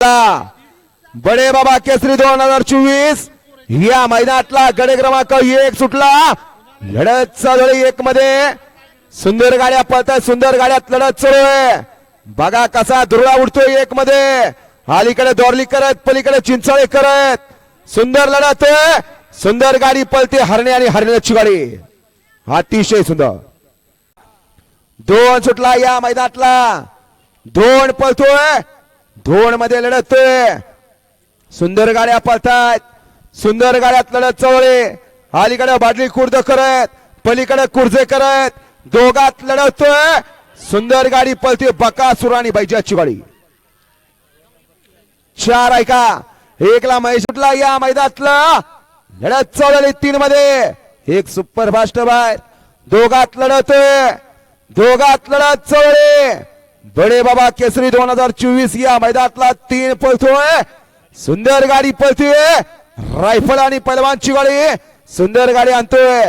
बडे बाबा केसरी दोन हजार चोवीस या मैदानातला गडे क्रमांक एक सुटला। लढत चालू एक मध्ये। सुंदर गाड्या पळतात सुंदर गाड्यात लढत चालू आहे. बघा कसा धुरळा उडतोय एक मध्ये. अलीकडे दोरली करत पलीकडे चिंचाळे करत. सुंदर लढत सुंदर गाडी पळते हरणे आणि हरण्याची गाडी. अतिशय सुंदर. दोन सुटला या मैदानातला. दोन पळतोय. दोन मध्ये लढतोय. सुंदर गाड्या पळतात. सुंदर गाड्यात लढत चवळे अलीकडे बाटली कुर्द करत पलीकडे कुर्जे करत दोघात लढतोय. सुंदर गाडी पळते बकासूर आणि बैजाची गाडी. चार ऐका एकला महेश या मैदानातला. लढत चौळली तीन मध्ये एक सुपर फास्ट बाहेर. दोघात लढतोय. दोघात लढत चवळे बडे बाबा केसरी दोन हजार चोवीस या मैदानातला तीन पळतोय सुंदर गाडी पळतोय रायफल आणि पैलवानची गाडी। सुंदर गाडी आणतोय।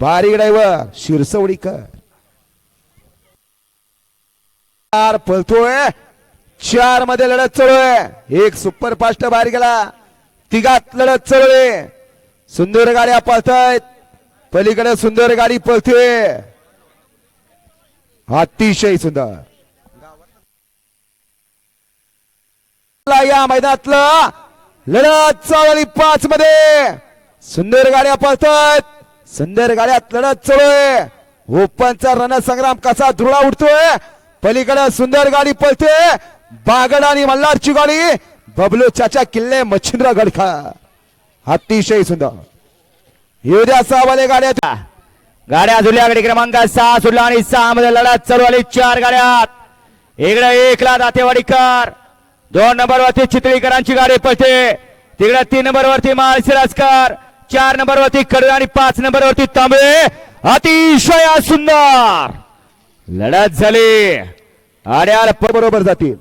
बारीक ड्रायव्हर शिरसवडीकर। चार पळतोय चारमध्ये लढत चालू एक सुपर फास्ट बाहेर गेला। तिघात लढत चालू सुंदर गाड्या पळतायत। पलीकडे सुंदर गाडी पळतोय अतिशय सुंदर। या मैदानातलं लढत चालली पाच मध्ये. सुंदर गाड्या पळतात. सुंदर गाड्यात लढत चालू आहे. ओपनचा रणसंग्राम कसा धुळा उडतोय. पलीकडे सुंदर गाडी पळते. बागड आणि मल्हारची गाडी. बबलू चाचा किल्ले मच्छिंद्र गडखा अतिशय सुंदर. येऊ द्या सहावाले गाड्या. गाड्या धुल्या गाडी क्रमांक सहा सुटला आणि सहा मध्ये लढत चालू आली चार गाड्यात इकडे एकला दातेवाडीकर. दोन नंबर वरती चितळीकरांची गाडी पळते. तिकडे तीन नंबर वरती माळशिराजकर चार नंबर वरती कडवे आणि पाच नंबर वरती तांबे अतिशय सुंदर. लढत झाली. आड्याला बरोबर जातील.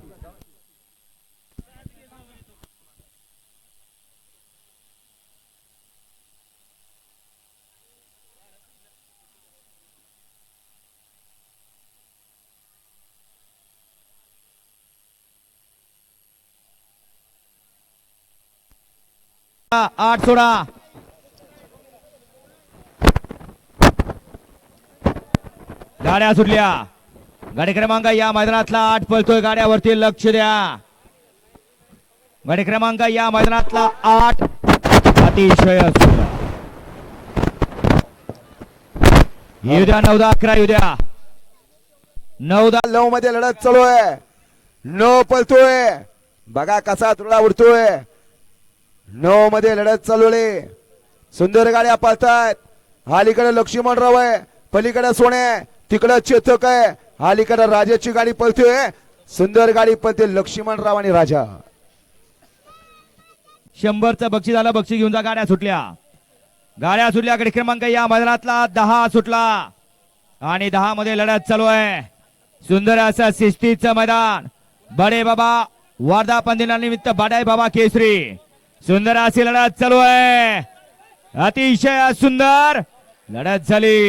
आठ सोळा गाड्या सुटल्या. गाडी क्रमांक या मैदानातला आठ पळतोय. गाड्यावरती लक्ष द्या. गाडी क्रमांक या मैदानातला आठ. अतिशय येऊ द्या नऊ दहा अकरा येऊ द्या. नऊ दहा नऊ मध्ये लढत चालू आहे. नऊ पळतोय. बघा कसा तुळा उडतोय. नऊ मध्ये लढत चालू आहे सुंदर गाड्या पाहतात अलीकडे लक्ष्मणराव आहे. पलीकडे सोने. तिकडे चेतक आहे. अलीकडे राजाची गाडी पळतोय सुंदर गाडी पळते लक्ष्मणराव आणि राजा. शंभरचं बक्षीस झालं बक्षीस घेऊन जा गाड्या सुटल्या. गाड्या सुटल्या गडी क्रमांक या मैदानातला दहा सुटला. आणि दहा मध्ये लढत चालू आहे. सुंदर असं शिस्तीचं मैदान. बडे बाबा वार्धा पंदिनानिमित्त बडाई बाबा केसरी. सुंदर अशी लढत चालू आहे. अतिशय सुंदर लढत झाली.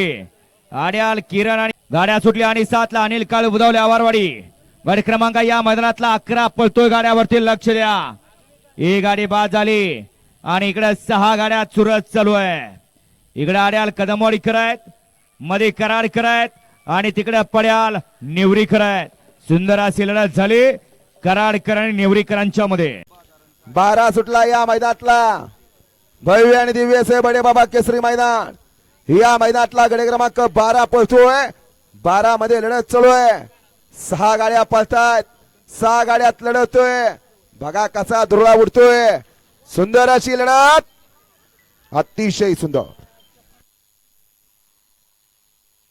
आड्याल किरण आणि गाड्या सुटल्या आणि सातला अनिल काळ बुधवले आवारवाडी. गाडी क्रमांक या मैदानातला अकरा पळतोय गाड्यावरती लक्ष द्या. ही गाडी बाद झाली आणि इकडे सहा गाड्या चुरत चालू आहे. इकडे आड्याल कदमवाडी करायत मध्ये कराड करायत आणि तिकडे पड्याल निवरी करायत. सुंदर अशी लढत झाली कराडकर आणि निवरीकरांच्या मध्ये. बारा सुटला या मैदानातला. भव्य आणि दिव्य असे बडे बाबा केसरी मैदान. या मैदानातला गडे क्रमांक बारा पळतोय बारा मध्ये लढत चालू आहे. सहा गाड्या पळतायत. सहा गाड्यात लढतोय. बघा कसा धुरळा उडतोय. सुंदर अशी लढत. अतिशय सुंदर.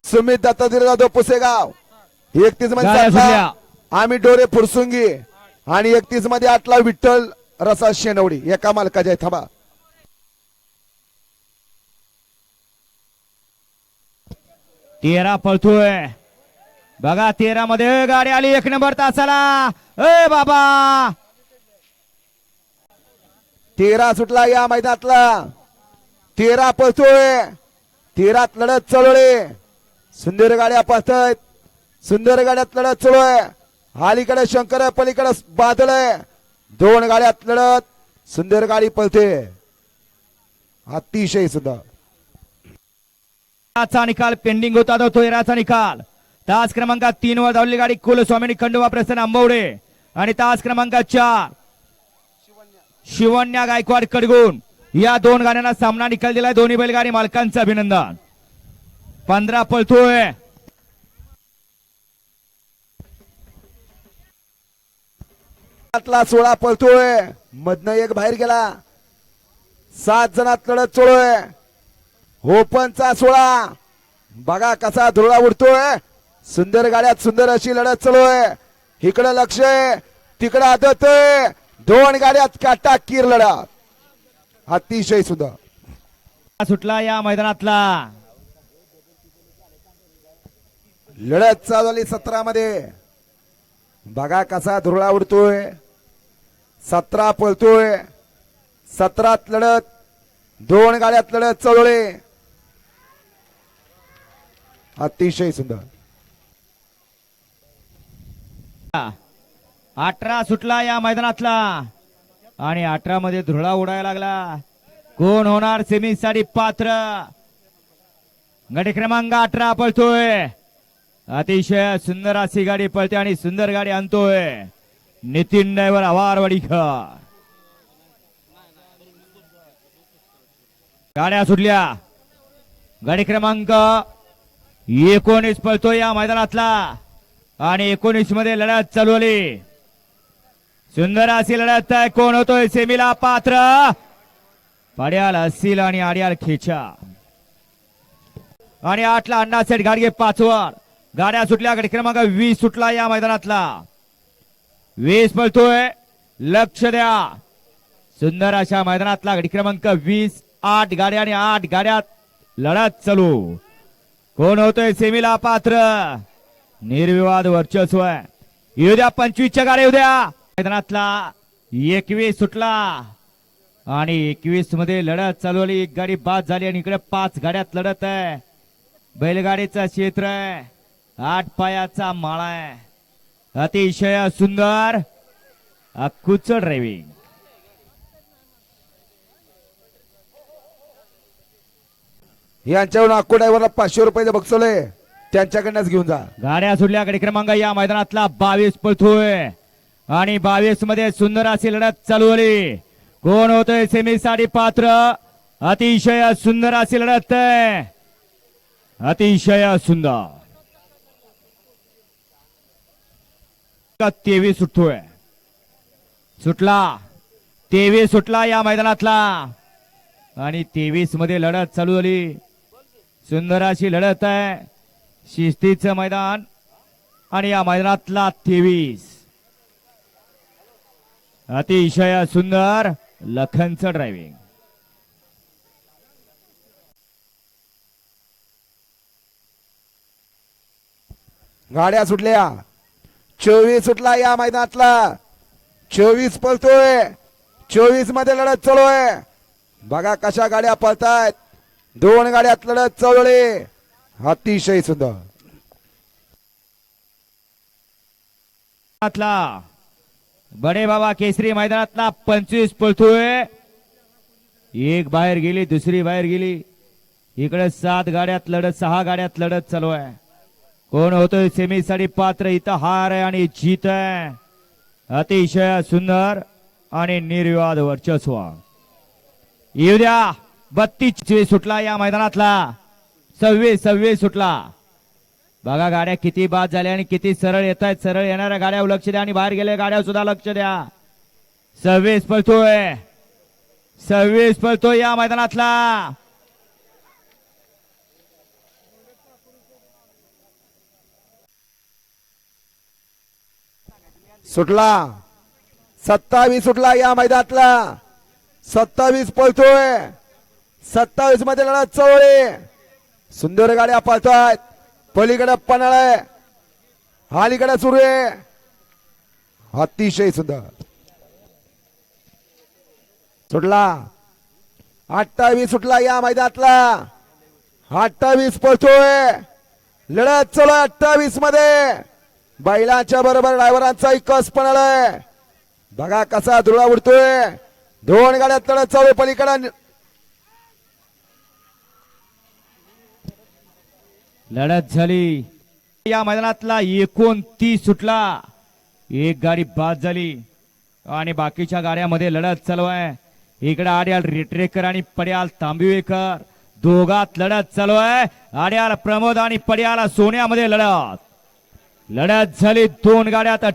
सुमित दत्तात्रय जाधव पुसेगाव. एकतीसमध्ये. आम्ही डोरे फुरसुंगी. आणि एकतीसमध्ये आठला विठ्ठल रसा शेनवडी एका मालकाच्या आहे. थांबा. तेरा पळतोय. बघा तेरा मध्ये गाडी आली एक नंबर तासाला. ए बाबा. तेरा सुटला या मैदानातला. तेरा पळतोय. तेरात लढत चळवळे सुंदर गाड्या पळतायत सुंदर गाड्यात लढत चळू आहे. अलीकडे शंकर आहे पलीकडे बादल आहे. दोन गाड्यात लढत सुंदर गाडी पळते. अतिशय सुद्धा चा निकाल पेंडिंग होता तो तेराचा निकाल. तास क्रमांक तीन वर धावलेली गाडी कुलस्वामी खंडोबा प्रसन्न आंबवडे. आणि तास क्रमांक चार शिवण्या गायकवाड कडगुण. या दोन गाण्यांना सामना निकाल दिलाय. दोन्ही बैलगाडी मालकांचं अभिनंदन. पंधरा पळतोय. सोळा पळतोय. मधनं एक बाहेर गेला. सात जणात लढत चोळोय ओपनचा सोळा. बघा कसा धुळा उडतोय. सुंदर गाड्यात सुंदर अशी लढत चालूय. इकडं लक्ष तिकडं आदत. दोन गाड्यात काटा कीर लढत. अतिशय सुंदर. सुटला या मैदानातला. लढत चालू झाली सतरा मध्ये बघा कसा धुरळा उडतोय. सतरा पळतोय. सतरात लढत दोन गाड्यात लढत चळवळे. अतिशय सुंदर. अठरा सुटला या मैदानातला. आणि अठरा मध्ये धुळा उडायला लागला. कोण होणार सेमी साठी पात्र? गाडी क्रमांक अठरा पळतोय. अतिशय सुंदर अशी गाडी पळते आणि सुंदर गाडी आणतोय. नितीन ड्रायव्हर आवार वडीकर. गाड्या सुटल्या. गाडी क्रमांक एकोणीस पळतो या मैदानातला. आणि एकोणीसमध्ये लढत चालवली सुंदर अशी लढत आहे. कोण होतोय? सेमीला पात्र. पाड्याल असील आणि आड्याल खेचा. आणि आठला अण्णा सेठ गाडगे पाचवर गाड्या सुटल्या. गाडी क्रमांक वीस सुटला या मैदानातला. वीस पळतोय. लक्ष द्या. सुंदर अशा मैदानातला गाडी क्रमांक वीस. आठ गाड्या आणि आठ गाड्यात लढत चालू. कोण होतोय सेमीला पात्र? निर्विवाद वर्चस्व आहे. येऊ द्या पंचवीसच्या गाड्या येऊ द्या. मैदानातला एकवीस सुटला. आणि एकवीसमध्ये लढत चालवली एक गाडी बाद झाली आणि इकडे पाच गाड्यात लढत आहे. बैलगाडीचं क्षेत्र आहे. आठ पायाचा माळा आहे. अतिशय सुंदर अक्कूच ड्रायव्हिंग यांच्याकडून अक्को ड्रायव्हरला पाचशे रुपये बघचवलंय त्यांच्याकडनंच घेऊन जा. गाड्या सुटल्या कडे क्रमांक या मैदानातला बावीस पळतोय. आणि बावीसमध्ये सुंदर अशी लढत चालू झाली. कोण होतोय सेमी साठी पात्र? अतिशय सुंदर अशी लढत आहे. अतिशय सुंदर. तेवीस सुटतोय? सुटला. तेवीस सुटला या मैदानातला. आणि तेवीसमध्ये लढत चालू झाली. सुंदर अशी लढत आहे. शिस्तीचं मैदान. आणि या मैदानातला तेवीस. अतिशय सुंदर लखनचं ड्रायव्हिंग गाड्या सुटल्या. चोवीस सुटला या मैदानातला. चोवीस पळतोय. चोवीसमध्ये लढत चालू आहे बघा कशा गाड्या पळतायत. दोन गाड्यात लढत चळवळे अतिशय सुंदर. बडे बाबा केसरी मैदानातला पंचवीस पळतोय. एक बाहेर गेली दुसरी बाहेर गेली. इकडे सात गाड्यात लढत सहा गाड्यात लढत चालू आहे कोण होतोय सेमीसाठी पात्र इथं हार आहे आणि जीत आहे. अतिशय सुंदर आणि निर्विवाद वर्चस्व. येऊ द्या बत्तीस सुटला या मैदानातला. सव्वीस सव्वीस सुटला. बघा गाड्या किती बाद झाल्या आणि किती सरळ येत आहेत. सरळ येणाऱ्या गाड्यावर लक्ष द्या आणि बाहेर गेल्या गाड्यावर सुद्धा लक्ष द्या. सव्वीस पळतोय. सव्वीस पळतोय या मैदानातला. सुटला. सत्तावीस सुटला या मैदानातला. सत्तावीस पळतोय. सत्तावीसमध्ये लढत चवळे सुंदर गाड्या पळतायत. पलीकडे पन्हाळ आहे. अलीकडे सुरू आहे. अतिशय सुंदर. सुटला. अठ्ठावीस सुटला या मैदानातला. अठ्ठावीस पळतोय. लढत चलो अठ्ठावीसमध्ये. बैलांच्या बरोबर ड्रायव्हरांचा कस पण आलाय. बघा कसा धुळा उडतोय. दोन गाड्या तडत चालू आहे पलीकडे. लढत झाली. या मैदानातला एकोणतीस सुटला. एक गाडी बाद झाली. आणि बाकीच्या गाड्यामध्ये लढत चालू आहे. इकडे आड्याल रिट्रेकर आणि पड्याल तांबिवेकर दोघात लढत चालू आहे. आड्याल प्रमोद आणि पड्याल सोन्यामध्ये लढत. लढ्यात झाली. दोन गाड्या आता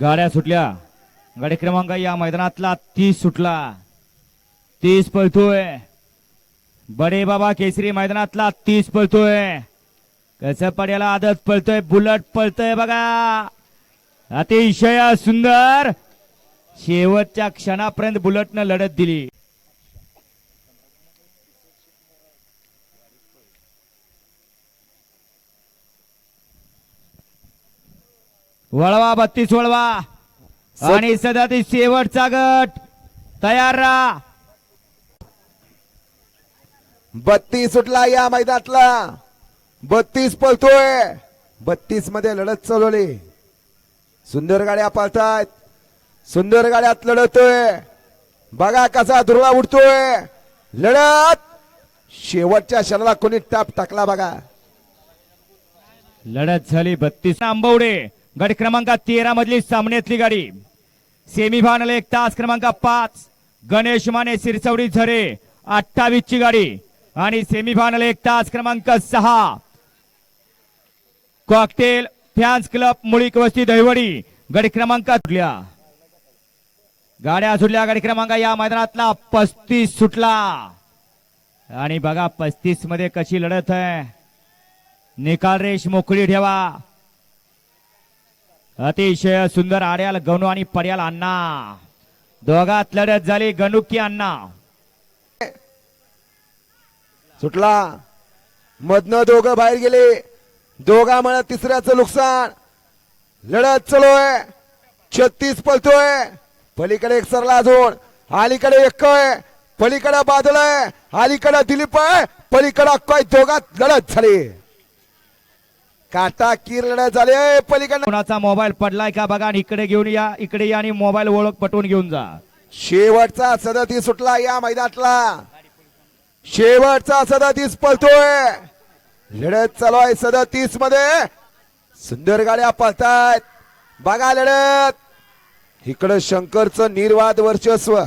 गाड्या सुटल्या. गाडी क्रमांक या मैदानातला तीस सुटला. तीस पळतोय. बडे बाबा केसरी मैदानातला तीस पळतोय. कसं पड्याला आदत पळतोय बुलट पळतोय बघा. अतिशय सुंदर. शेवटच्या क्षणापर्यंत बुलटनं लढत दिली. वळवा बत्तीस वळवा. आणि सध्या ती शेवटचा गट. तयार राहा. बत्तीस सुटला या मैदानातला. बत्तीस पळतोय. बत्तीसमध्ये लढत चालवली. सुंदर गाड्या पळतायत. सुंदर गाड्यात लढतोय. बघा कसा धुरळा उडतोय. लढत. शेवटच्या क्षणाला कोणी टाप टाकला बघा. लढत झाली बत्तीस. आंबवडे. गट क्रमांक तेरा मधली सामन्यातली गाडी. सेमीफायनल एक तास क्रमांक पाच. गणेश माने सिरसवडी झरे अठ्ठावीस ची गाडी. आणि सेमीफायनल एक तास क्रमांक सहा. कॉकटेल फॅन्स क्लब मुळीक वस्ती दहिवडी गडी क्रमांक सुटल्या गाड्या सुटल्या गाडी क्रमांक या मैदानातला पस्तीस सुटला. आणि बघा पस्तीसमध्ये कशी लढत आहे. निकाल रेश मोकळी ठेवा. अतिशय सुंदर आड्याल गणू आणि पर्याल अण्णा. दोघात लढत झाली गणू की अण्णा. सुटला. मधनं दोघं बाहेर गेले. दोघा म्हणा तिसऱ्याचं नुकसान. लढत चालूय. छत्तीस पळतोय. पलीकडे एक सरला अजून. अलीकडे एक पलीकडे बादल आहे अलीकडे दिलीप आहे पलीकडे काय दोघात लढत झाली. काटा कीर लढत झाली पलीकडे कोणाचा मोबाईल पडलाय का बघा आणि इकडे घेऊन या इकडे या आणि मोबाईल ओळख पटवून घेऊन जा. शेवटचा सदतीस सुटला या मैदानातला. शेवटचा सदतीस पळतोय. लढत चालू आहे सदतीसमध्ये सुंदर गाड्या पळतायत. बघा लढत. इकडं शंकरचं निर्वाद वर्चस्व.